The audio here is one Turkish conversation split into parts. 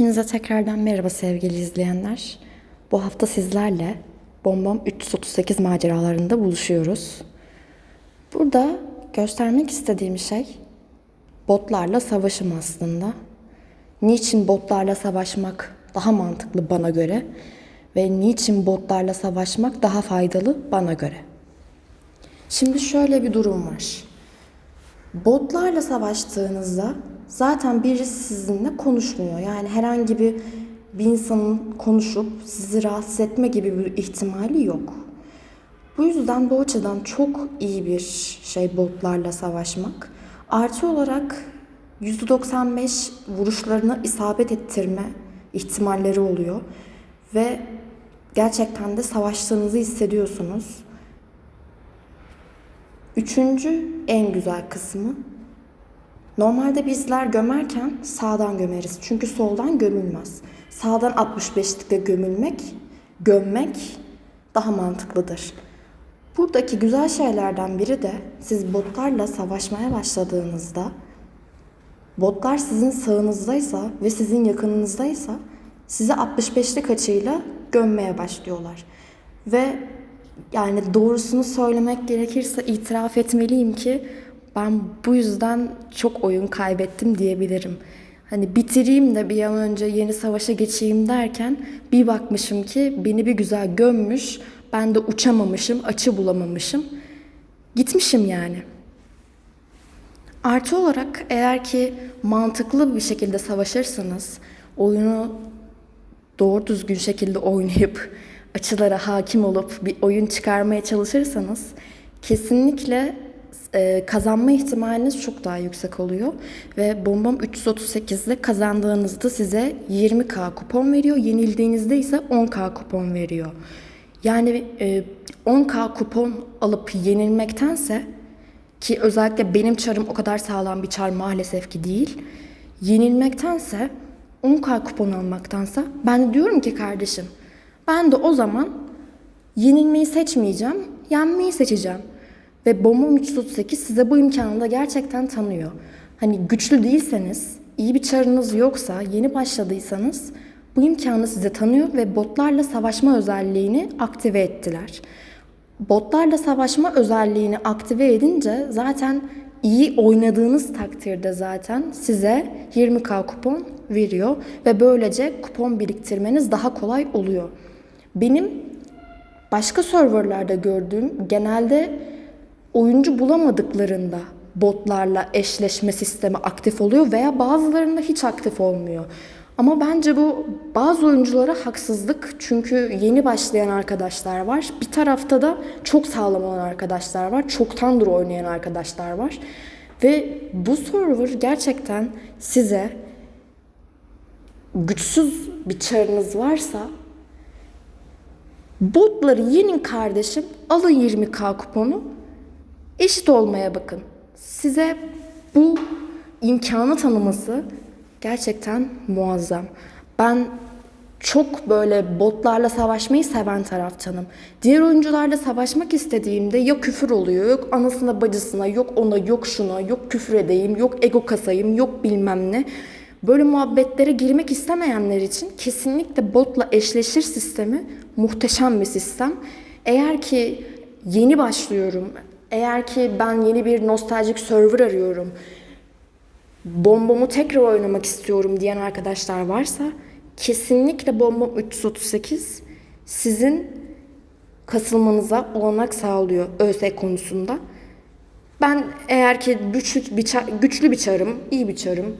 Hepinize tekrardan merhaba sevgili izleyenler. Bu hafta sizlerle Bombom 338 maceralarında buluşuyoruz. Burada göstermek istediğim şey botlarla savaşım aslında. Niçin botlarla savaşmak daha mantıklı bana göre ve niçin botlarla savaşmak daha faydalı bana göre. Şimdi şöyle bir durum var. Botlarla savaştığınızda zaten birisi sizinle konuşmuyor. Yani herhangi bir bir insanın konuşup sizi rahatsız etme gibi bir ihtimali yok. Bu yüzden bu açıdan çok iyi bir şey botlarla savaşmak. Artı olarak %95 vuruşlarını isabet ettirme ihtimalleri oluyor. Ve gerçekten de savaştığınızı hissediyorsunuz. Üçüncü en güzel kısmı. Normalde bizler gömerken sağdan gömeriz. Çünkü soldan gömülmez. Sağdan 65'likle gömülmek, gömmek daha mantıklıdır. Buradaki güzel şeylerden biri de siz botlarla savaşmaya başladığınızda botlar sizin sağınızdaysa ve sizin yakınınızdaysa sizi 65'lik açıyla gömmeye başlıyorlar. Ve yani doğrusunu söylemek gerekirse itiraf etmeliyim ki ben bu yüzden çok oyun kaybettim diyebilirim. Hani bitireyim de bir an önce yeni savaşa geçeyim derken bir bakmışım ki beni bir güzel gömmüş. Ben de uçamamışım, açı bulamamışım. Gitmişim yani. Artı olarak eğer ki mantıklı bir şekilde savaşırsanız, oyunu doğru düzgün şekilde oynayıp açılara hakim olup bir oyun çıkarmaya çalışırsanız kesinlikle e, kazanma ihtimaliniz çok daha yüksek oluyor. Ve Bombom 338'de kazandığınızda size 20k kupon veriyor. Yenildiğinizde ise 10k kupon veriyor. Yani e, 10k kupon alıp yenilmektense ki özellikle benim çarım o kadar sağlam bir çar maalesef ki değil. Yenilmektense 10k kupon almaktansa ben diyorum ki kardeşim ben de o zaman yenilmeyi seçmeyeceğim, yenmeyi seçeceğim. Ve Bombom 338 size bu imkanı da gerçekten tanıyor. Hani güçlü değilseniz, iyi bir çarınız yoksa, yeni başladıysanız bu imkanı size tanıyor ve botlarla savaşma özelliğini aktive ettiler. Botlarla savaşma özelliğini aktive edince zaten iyi oynadığınız takdirde zaten size 20k kupon veriyor ve böylece kupon biriktirmeniz daha kolay oluyor. Benim başka serverlarda gördüğüm genelde oyuncu bulamadıklarında botlarla eşleşme sistemi aktif oluyor veya bazılarında hiç aktif olmuyor. Ama bence bu bazı oyunculara haksızlık çünkü yeni başlayan arkadaşlar var. Bir tarafta da çok sağlam olan arkadaşlar var. Çoktandır oynayan arkadaşlar var. Ve bu server gerçekten size güçsüz bir çarınız varsa botları yenin kardeşim. Alın 20k kuponu. Eşit olmaya bakın. Size bu imkanı tanıması gerçekten muazzam. Ben çok böyle botlarla savaşmayı seven taraftanım. Diğer oyuncularla savaşmak istediğimde ya küfür oluyor, yok anasına bacısına, yok ona, yok şuna, yok küfür edeyim, yok ego kasayım, yok bilmem ne. Böyle muhabbetlere girmek istemeyenler için kesinlikle botla eşleşir sistemi muhteşem bir sistem. Eğer ki yeni başlıyorum, eğer ki ben yeni bir nostaljik server arıyorum, bombomu tekrar oynamak istiyorum diyen arkadaşlar varsa kesinlikle Bombom 338 sizin kasılmanıza olanak sağlıyor ÖS konusunda. Ben eğer ki güçlü bir, güçlü bir çarım, iyi bir çarım,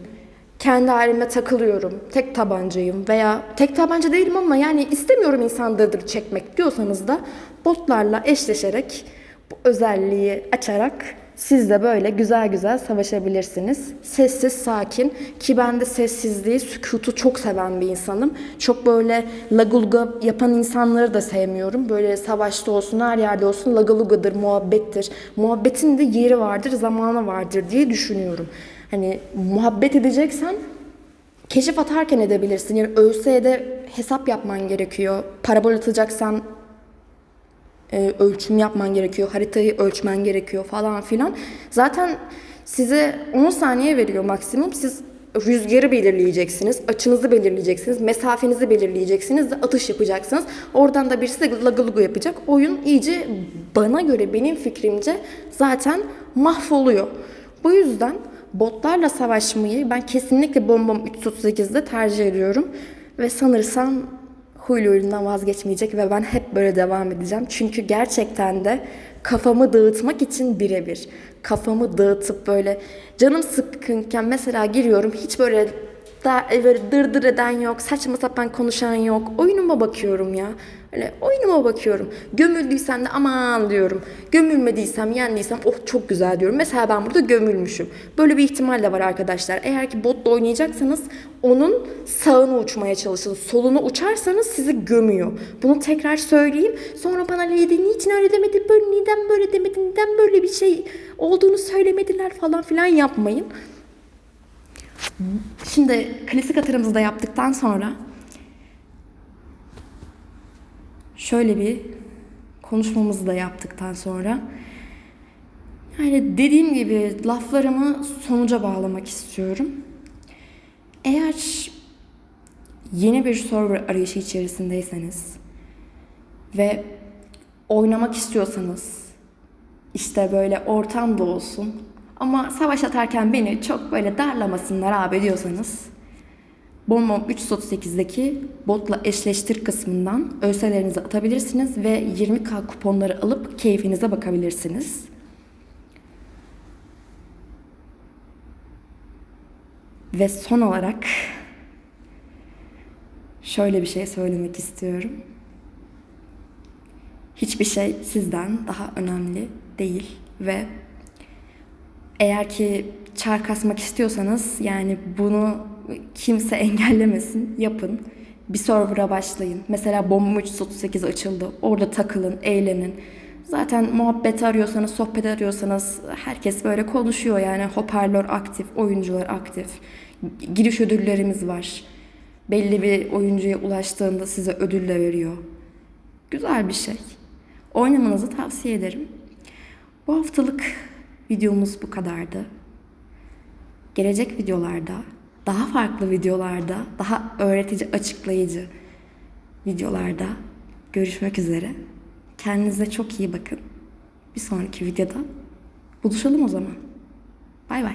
kendi halime takılıyorum, tek tabancayım veya tek tabanca değilim ama yani istemiyorum insan dırdır çekmek diyorsanız da botlarla eşleşerek bu özelliği açarak siz de böyle güzel güzel savaşabilirsiniz. Sessiz, sakin ki ben de sessizliği, sükutu çok seven bir insanım. Çok böyle lagulga yapan insanları da sevmiyorum. Böyle savaşta olsun, her yerde olsun lagalugadır, muhabbettir. Muhabbetin de yeri vardır, zamanı vardır diye düşünüyorum. Hani muhabbet edeceksen keşif atarken edebilirsin. Yani ÖSY'de hesap yapman gerekiyor. Parabol atacaksan e, ölçüm yapman gerekiyor, haritayı ölçmen gerekiyor falan filan. Zaten size 10 saniye veriyor maksimum. Siz rüzgarı belirleyeceksiniz, açınızı belirleyeceksiniz, mesafenizi belirleyeceksiniz ve atış yapacaksınız. Oradan da birisi de lagı lugu yapacak. Oyun iyice bana göre, benim fikrimce zaten mahvoluyor. Bu yüzden botlarla savaşmayı ben kesinlikle Bombom 338'de tercih ediyorum. Ve sanırsam huylu oyundan vazgeçmeyecek ve ben hep böyle devam edeceğim. Çünkü gerçekten de kafamı dağıtmak için birebir. Kafamı dağıtıp böyle canım sıkkınken mesela giriyorum hiç böyle da, böyle dırdır eden yok, saçma sapan konuşan yok. Oyunuma bakıyorum ya. Öyle oyunuma bakıyorum. Gömüldüysem de aman diyorum. Gömülmediysem, yendiysem oh çok güzel diyorum. Mesela ben burada gömülmüşüm. Böyle bir ihtimal de var arkadaşlar. Eğer ki botla oynayacaksanız onun sağını uçmaya çalışın. Solunu uçarsanız sizi gömüyor. Bunu tekrar söyleyeyim. Sonra bana Lady niçin öyle demedi, böyle neden böyle demedi, neden böyle bir şey olduğunu söylemediler falan filan yapmayın. Şimdi klasik atırımızı da yaptıktan sonra şöyle bir konuşmamızı da yaptıktan sonra yani dediğim gibi laflarımı sonuca bağlamak istiyorum. Eğer yeni bir server arayışı içerisindeyseniz ve oynamak istiyorsanız işte böyle ortam da olsun ama savaş atarken beni çok böyle darlamasınlar abi diyorsanız Bombom 338'deki botla eşleştir kısmından ÖS'lerinizi atabilirsiniz ve 20k kuponları alıp keyfinize bakabilirsiniz. Ve son olarak şöyle bir şey söylemek istiyorum. Hiçbir şey sizden daha önemli değil ve eğer ki çar kasmak istiyorsanız yani bunu kimse engellemesin yapın. Bir server'a başlayın. Mesela Bomba 338 açıldı. Orada takılın, eğlenin. Zaten muhabbet arıyorsanız, sohbet arıyorsanız herkes böyle konuşuyor yani. Hoparlör aktif, oyuncular aktif. Giriş ödüllerimiz var. Belli bir oyuncuya ulaştığında size ödül de veriyor. Güzel bir şey. Oynamanızı tavsiye ederim. Bu haftalık videomuz bu kadardı. Gelecek videolarda, daha farklı videolarda, daha öğretici, açıklayıcı videolarda görüşmek üzere. Kendinize çok iyi bakın. Bir sonraki videoda buluşalım o zaman. Bay bay.